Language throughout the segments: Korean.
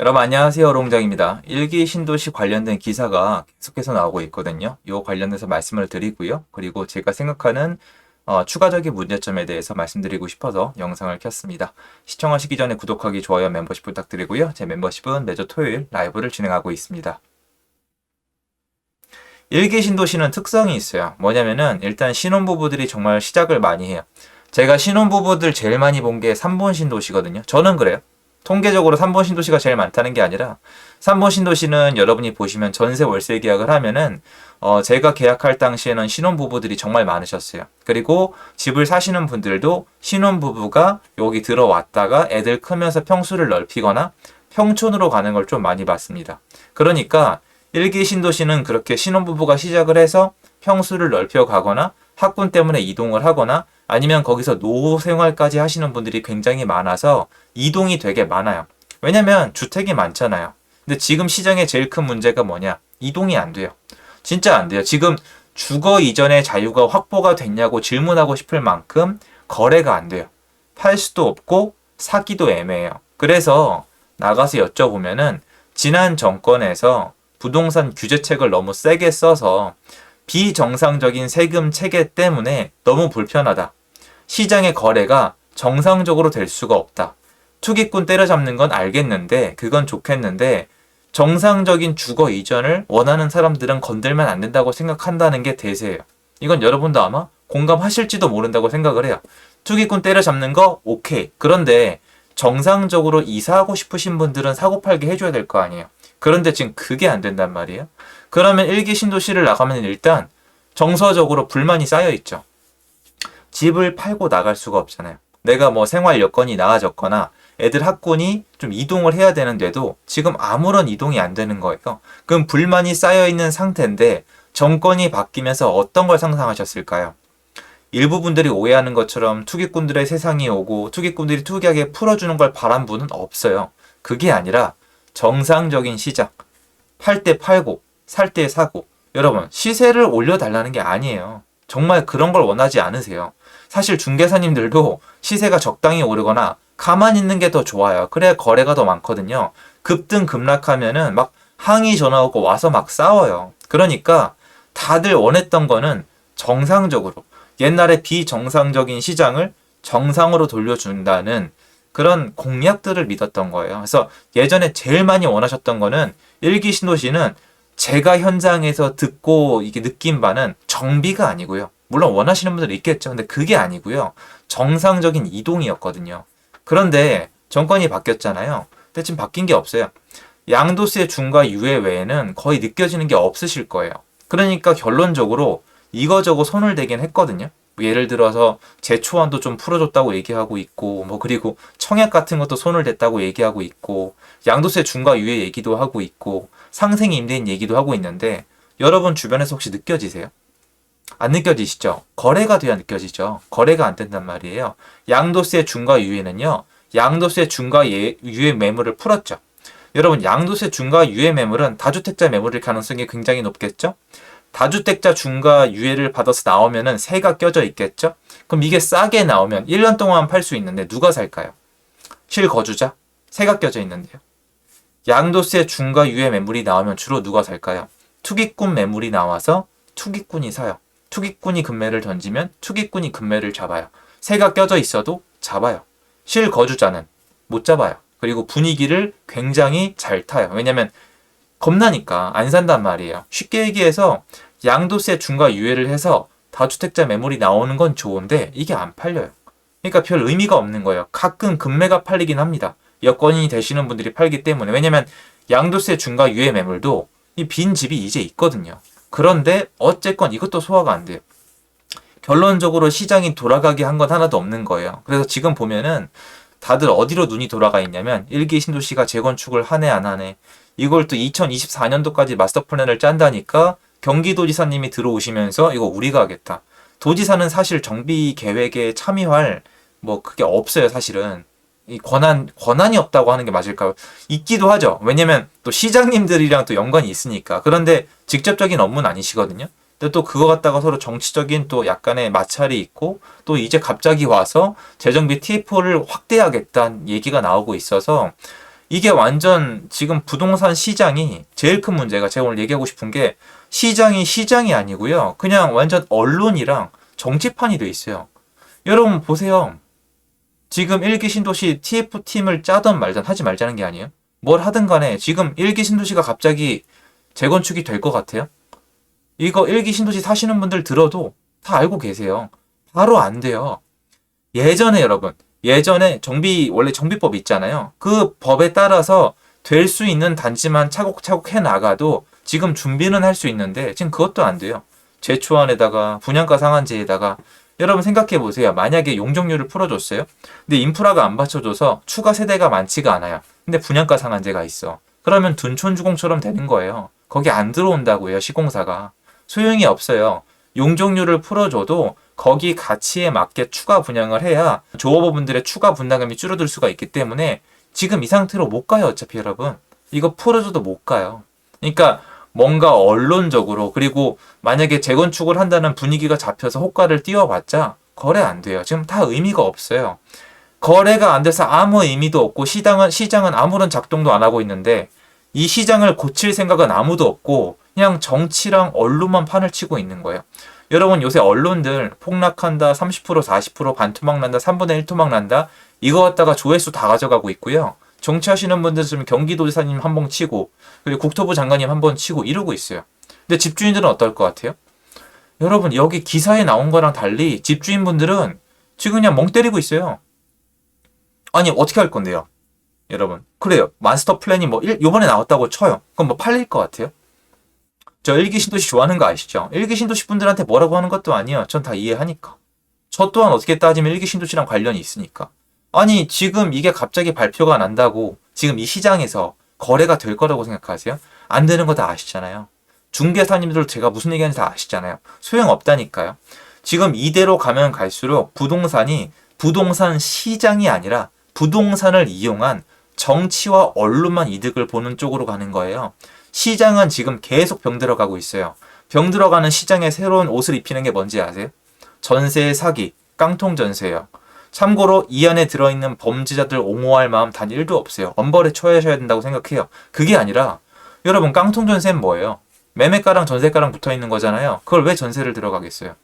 여러분 안녕하세요 롱장입니다. 일기 신도시 관련된 기사가 계속해서 나오고 있거든요. 이 관련해서 말씀을 드리고요. 그리고 제가 생각하는 어, 추가적인 문제점에 대해서 말씀드리고 싶어서 영상을 켰습니다. 시청하시기 전에 구독하기, 좋아요, 멤버십 부탁드리고요. 제 멤버십은 매주 토요일 라이브를 진행하고 있습니다. 일기 신도시는 특성이 있어요. 뭐냐면은 일단 신혼부부들이 정말 시작을 많이 해요. 제가 신혼부부들 제일 많이 본 게 3번 신도시거든요. 저는 그래요. 통계적으로 3번 신도시가 제일 많다는 게 아니라 3번 신도시는 여러분이 보시면 전세 월세 계약을 하면은 어 제가 계약할 당시에는 신혼 부부들이 정말 많으셨어요. 그리고 집을 사시는 분들도 신혼 부부가 여기 들어왔다가 애들 크면서 평수를 넓히거나 평촌으로 가는 걸 좀 많이 봤습니다. 그러니까 일기 신도시는 그렇게 신혼 부부가 시작을 해서 평수를 넓혀 가거나 학군 때문에 이동을 하거나 아니면 거기서 노후 생활까지 하시는 분들이 굉장히 많아서 이동이 되게 많아요. 왜냐면 주택이 많잖아요. 근데 지금 시장의 제일 큰 문제가 뭐냐? 이동이 안 돼요. 진짜 안 돼요. 지금 주거 이전의 자유가 확보가 됐냐고 질문하고 싶을 만큼 거래가 안 돼요. 팔 수도 없고 사기도 애매해요. 그래서 나가서 여쭤보면은 지난 정권에서 부동산 규제책을 너무 세게 써서 비정상적인 세금 체계 때문에 너무 불편하다. 시장의 거래가 정상적으로 될 수가 없다. 투기꾼 때려잡는 건 알겠는데, 그건 좋겠는데, 정상적인 주거 이전을 원하는 사람들은 건들면 안 된다고 생각한다는 게 대세예요. 이건 여러분도 아마 공감하실지도 모른다고 생각을 해요. 투기꾼 때려잡는 거 오케이. 그런데 정상적으로 이사하고 싶으신 분들은 사고 팔게 해줘야 될 거 아니에요. 그런데 지금 그게 안 된단 말이에요. 그러면 일기 신도시를 나가면 일단 정서적으로 불만이 쌓여 있죠. 집을 팔고 나갈 수가 없잖아요. 내가 뭐 생활 여건이 나아졌거나 애들 학군이 좀 이동을 해야 되는데도 지금 아무런 이동이 안 되는 거예요. 그럼 불만이 쌓여 있는 상태인데 정권이 바뀌면서 어떤 걸 상상하셨을까요? 일부 분들이 오해하는 것처럼 투기꾼들의 세상이 오고 투기꾼들이 투기하게 풀어주는 걸 바란 분은 없어요. 그게 아니라 정상적인 시장. 팔 때 팔고, 살 때 사고. 여러분, 시세를 올려달라는 게 아니에요. 정말 그런 걸 원하지 않으세요. 사실 중개사님들도 시세가 적당히 오르거나 가만히 있는 게 더 좋아요. 그래야 거래가 더 많거든요. 급등 급락하면은 막 항의 전화 오고 와서 막 싸워요. 그러니까 다들 원했던 거는 정상적으로 옛날에 비정상적인 시장을 정상으로 돌려준다는 그런 공약들을 믿었던 거예요. 그래서 예전에 제일 많이 원하셨던 거는 일기 신도시는 제가 현장에서 듣고 이게 느낀 바는 정비가 아니고요. 물론 원하시는 분들 있겠죠. 근데 그게 아니고요. 정상적인 이동이었거든요. 그런데 정권이 바뀌었잖아요. 근데 지금 바뀐 게 없어요. 양도세 중과 유예 외에는 거의 느껴지는 게 없으실 거예요. 그러니까 결론적으로 이거저거 손을 대긴 했거든요. 뭐 예를 들어서 제초안도 좀 풀어줬다고 얘기하고 있고, 뭐 그리고 청약 같은 것도 손을 댔다고 얘기하고 있고, 양도세 중과 유예 얘기도 하고 있고, 상생 임대인 얘기도 하고 있는데, 여러분 주변에서 혹시 느껴지세요? 안 느껴지시죠? 거래가 돼야 느껴지죠. 거래가 안 된단 말이에요. 양도세 중과 유예는요, 양도세 중과 예, 유예 매물을 풀었죠. 여러분, 양도세 중과 유예 매물은 다주택자 매물일 가능성이 굉장히 높겠죠? 다주택자 중과 유예를 받아서 나오면은 세가 껴져 있겠죠? 그럼 이게 싸게 나오면 1년 동안 팔 수 있는데 누가 살까요? 실거주자? 세가 껴져 있는데요. 양도세 중과 유예 매물이 나오면 주로 누가 살까요? 투기꾼 매물이 나와서 투기꾼이 사요. 투기꾼이 금매를 던지면 투기꾼이 금매를 잡아요. 세가 껴져 있어도 잡아요. 실거주자는 못 잡아요. 그리고 분위기를 굉장히 잘 타요. 왜냐면 겁나니까 안 산단 말이에요. 쉽게 얘기해서 양도세 중과 유예를 해서 다주택자 매물이 나오는 건 좋은데 이게 안 팔려요. 그러니까 별 의미가 없는 거예요. 가끔 금매가 팔리긴 합니다. 여건이 되시는 분들이 팔기 때문에. 왜냐면 양도세 중과 유예 매물도 이 빈 집이 이제 있거든요. 그런데 어쨌건 이것도 소화가 안 돼요. 결론적으로 시장이 돌아가게 한 건 하나도 없는 거예요. 그래서 지금 보면은 다들 어디로 눈이 돌아가 있냐면 일기 신도시가 재건축을 하네 안 하네 이걸 또 2024년도까지 마스터 플랜을 짠다니까 경기도지사님이 들어오시면서 이거 우리가 하겠다. 도지사는 사실 정비 계획에 참여할 뭐 그게 없어요 사실은 이 권한 권한이 없다고 하는 게 맞을까요? 있기도 하죠. 왜냐면 또 시장님들이랑 또 연관이 있으니까. 그런데 직접적인 업무는 아니시거든요. 근데 또 그거 갖다가 서로 정치적인 또 약간의 마찰이 있고 또 이제 갑자기 와서 재정비 TF를 확대하겠다는 얘기가 나오고 있어서 이게 완전 지금 부동산 시장이 제일 큰 문제가 제가 오늘 얘기하고 싶은 게 시장이 시장이 아니고요. 그냥 완전 언론이랑 정치판이 돼 있어요. 여러분 보세요. 지금 일기 신도시 TF팀을 짜던 말던 하지 말자는 게 아니에요. 뭘 하든 간에 지금 일기 신도시가 갑자기 재건축이 될 것 같아요? 이거 일기 신도시 사시는 분들 들어도 다 알고 계세요. 바로 안 돼요. 예전에 여러분, 예전에 정비, 원래 정비법 있잖아요. 그 법에 따라서 될 수 있는 단지만 차곡차곡 해 나가도 지금 준비는 할 수 있는데 지금 그것도 안 돼요. 제초안에다가 분양가 상한제에다가 여러분 생각해 보세요. 만약에 용적률을 풀어줬어요. 근데 인프라가 안 받쳐줘서 추가 세대가 많지가 않아요. 근데 분양가 상한제가 있어. 그러면 둔촌주공처럼 되는 거예요. 거기 안 들어온다고요, 시공사가. 소용이 없어요. 용적률을 풀어줘도 거기 가치에 맞게 추가 분양을 해야 조업원분들의 추가 분담금이 줄어들 수가 있기 때문에 지금 이 상태로 못 가요, 어차피 여러분. 이거 풀어줘도 못 가요. 그러니까 뭔가 언론적으로 그리고 만약에 재건축을 한다는 분위기가 잡혀서 호가를 띄워봤자 거래 안 돼요. 지금 다 의미가 없어요. 거래가 안 돼서 아무 의미도 없고 시장은 시장은 아무런 작동도 안 하고 있는데 이 시장을 고칠 생각은 아무도 없고 그냥 정치랑 언론만 판을 치고 있는 거예요. 여러분 요새 언론들 폭락한다, 30% 40% 반토막 난다, 3분의 1 토막 난다 이거 갖다가 조회수 다 가져가고 있고요. 정치하시는 분들 지금 경기도지사님 한 번 치고 그리고 국토부 장관님 한 번 치고 이러고 있어요. 근데 집주인들은 어떨 것 같아요? 여러분 여기 기사에 나온 거랑 달리 집주인분들은 지금 그냥 멍 때리고 있어요. 아니 어떻게 할 건데요? 여러분 그래요 마스터 플랜이 뭐 일, 요번에 나왔다고 쳐요. 그럼 뭐 팔릴 것 같아요? 저 일기 신도시 좋아하는 거 아시죠? 일기 신도시 분들한테 뭐라고 하는 것도 아니에요. 전 다 이해하니까. 저 또한 어떻게 따지면 일기 신도시랑 관련이 있으니까. 아니 지금 이게 갑자기 발표가 난다고 지금 이 시장에서 거래가 될 거라고 생각하세요? 안 되는 거 다 아시잖아요. 중개사님들 제가 무슨 얘기하는지 다 아시잖아요. 소용없다니까요. 지금 이대로 가면 갈수록 부동산이 부동산 시장이 아니라 부동산을 이용한 정치와 언론만 이득을 보는 쪽으로 가는 거예요. 시장은 지금 계속 병 들어가고 있어요. 병 들어가는 시장에 새로운 옷을 입히는 게 뭔지 아세요? 전세 사기, 깡통 전세예요. 참고로 이 안에 들어있는 범죄자들 옹호할 마음 단 1도 없어요. 엄벌에 처하셔야 된다고 생각해요. 그게 아니라 여러분 깡통 전세는 뭐예요? 매매가랑 전세가랑 붙어 있는 거잖아요. 그걸 왜 전세를 들어가겠어요?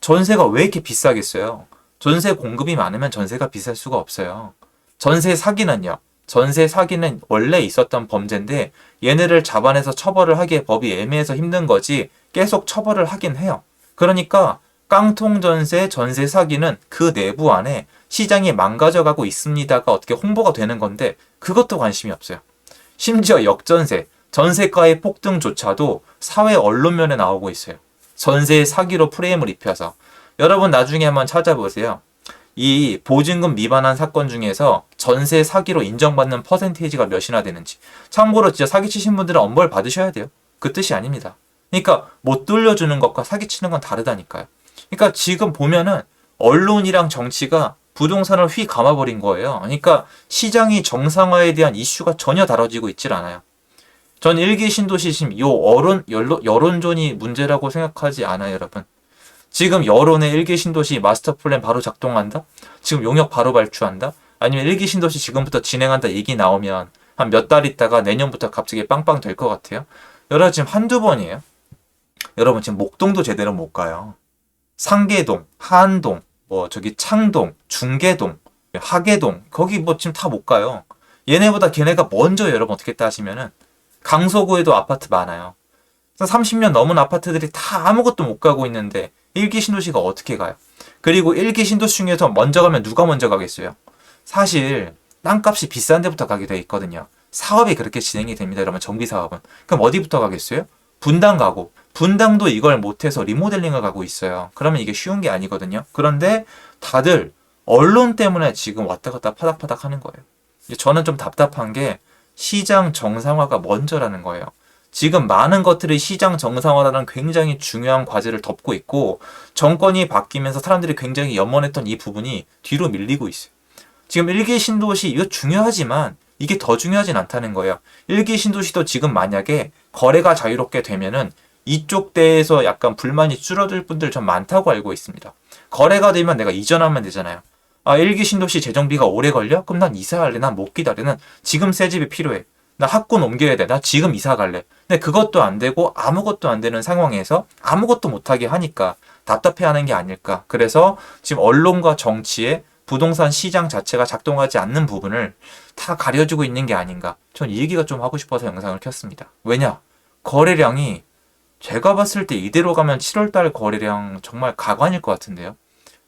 전세가 왜 이렇게 비싸겠어요? 전세 공급이 많으면 전세가 비쌀 수가 없어요. 전세 사기는요. 전세 사기는 원래 있었던 범죄인데 얘네를 잡아내서 처벌을 하기에 법이 애매해서 힘든 거지 계속 처벌을 하긴 해요. 그러니까 깡통 전세, 전세 사기는 그 내부 안에 시장이 망가져가고 있습니다가 어떻게 홍보가 되는 건데 그것도 관심이 없어요. 심지어 역전세, 전세가의 폭등조차도 사회 언론면에 나오고 있어요. 전세 사기로 프레임을 입혀서 여러분 나중에 한번 찾아보세요. 이 보증금 미반한 사건 중에서 전세 사기로 인정받는 퍼센테이지가 몇이나 되는지. 참고로 진짜 사기치신 분들은 엄벌 받으셔야 돼요. 그 뜻이 아닙니다. 그러니까 못 돌려주는 것과 사기치는 건 다르다니까요. 그러니까 지금 보면은 언론이랑 정치가 부동산을 휘 감아버린 거예요. 그러니까 시장이 정상화에 대한 이슈가 전혀 다뤄지고 있질 않아요. 전 일기 신도시 지금 요 여론 여론 여론전이 문제라고 생각하지 않아요, 여러분. 지금 여론의 일기 신도시 마스터 플랜 바로 작동한다? 지금 용역 바로 발주한다? 아니면 일기 신도시 지금부터 진행한다 얘기 나오면 한 몇 달 있다가 내년부터 갑자기 빵빵 될 것 같아요? 여러분 지금 한두 번이에요? 여러분 지금 목동도 제대로 못 가요. 상계동, 한동, 뭐 저기 창동, 중계동, 하계동 거기 뭐 지금 다 못 가요. 얘네보다 걔네가 먼저 여러분 어떻게 따지면은 강서구에도 아파트 많아요. 30년 넘은 아파트들이 다 아무것도 못 가고 있는데 일기 신도시가 어떻게 가요? 그리고 일기 신도시 중에서 먼저 가면 누가 먼저 가겠어요? 사실 땅값이 비싼 데부터 가게 돼 있거든요. 사업이 그렇게 진행이 됩니다. 여러분 정비 사업은. 그럼 어디부터 가겠어요? 분당 가고 분당도 이걸 못해서 리모델링을 가고 있어요. 그러면 이게 쉬운 게 아니거든요. 그런데 다들 언론 때문에 지금 왔다 갔다 파닥파닥 하는 거예요. 저는 좀 답답한 게 시장 정상화가 먼저라는 거예요. 지금 많은 것들이 시장 정상화라는 굉장히 중요한 과제를 덮고 있고 정권이 바뀌면서 사람들이 굉장히 염원했던 이 부분이 뒤로 밀리고 있어요. 지금 일기 신도시 이거 중요하지만 이게 더 중요하진 않다는 거예요. 일기 신도시도 지금 만약에 거래가 자유롭게 되면은 이쪽 대에서 약간 불만이 줄어들 분들 좀 많다고 알고 있습니다. 거래가 되면 내가 이전하면 되잖아요. 아, 일기 신도시 재정비가 오래 걸려? 그럼 난 이사할래. 난 못 기다려. 난 지금 새 집이 필요해. 나 학군 옮겨야 돼. 나 지금 이사 갈래. 근데 그것도 안 되고 아무것도 안 되는 상황에서 아무것도 못하게 하니까 답답해하는 게 아닐까. 그래서 지금 언론과 정치에 부동산 시장 자체가 작동하지 않는 부분을 다 가려주고 있는 게 아닌가. 전 이 얘기가 좀 하고 싶어서 영상을 켰습니다. 왜냐? 거래량이 제가 봤을 때 이대로 가면 7월달 거래량 정말 가관일 것 같은데요.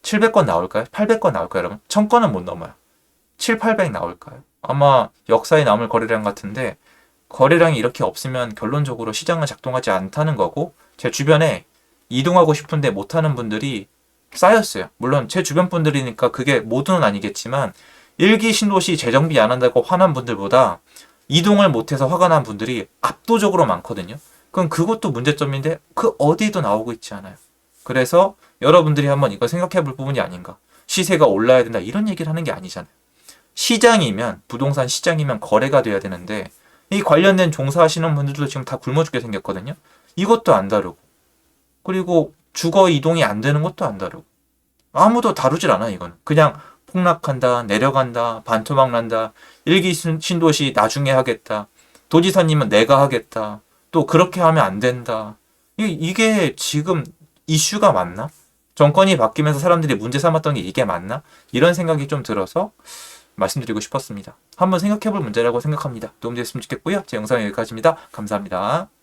700건 나올까요? 800건 나올까요, 여러분? 1000건은 못 넘어요. 7, 800 나올까요? 아마 역사에 남을 거래량 같은데 거래량이 이렇게 없으면 결론적으로 시장은 작동하지 않다는 거고 제 주변에 이동하고 싶은데 못하는 분들이 쌓였어요. 물론 제 주변 분들이니까 그게 모두는 아니겠지만 일기 신도시 재정비 안 한다고 화난 분들보다 이동을 못해서 화가 난 분들이 압도적으로 많거든요. 그럼 그것도 문제점인데 그 어디에도 나오고 있지 않아요. 그래서 여러분들이 한번 이거 생각해 볼 부분이 아닌가. 시세가 올라야 된다 이런 얘기를 하는 게 아니잖아요. 시장이면 부동산 시장이면 거래가 돼야 되는데 이 관련된 종사하시는 분들도 지금 다 굶어 죽게 생겼거든요. 이것도 안 다루고 그리고 주거 이동이 안 되는 것도 안 다루고 아무도 다루질 않아 이건 그냥 폭락한다 내려간다 반토막 난다 일기 신- 신도시 나중에 하겠다 도지사님은 내가 하겠다 또 그렇게 하면 안 된다 이, 이게 지금 이슈가 맞나? 정권이 바뀌면서 사람들이 문제 삼았던 게 이게 맞나? 이런 생각이 좀 들어서 말씀드리고 싶었습니다. 한번 생각해 볼 문제라고 생각합니다. 도움되셨으면 좋겠고요. 제 영상은 여기까지입니다. 감사합니다.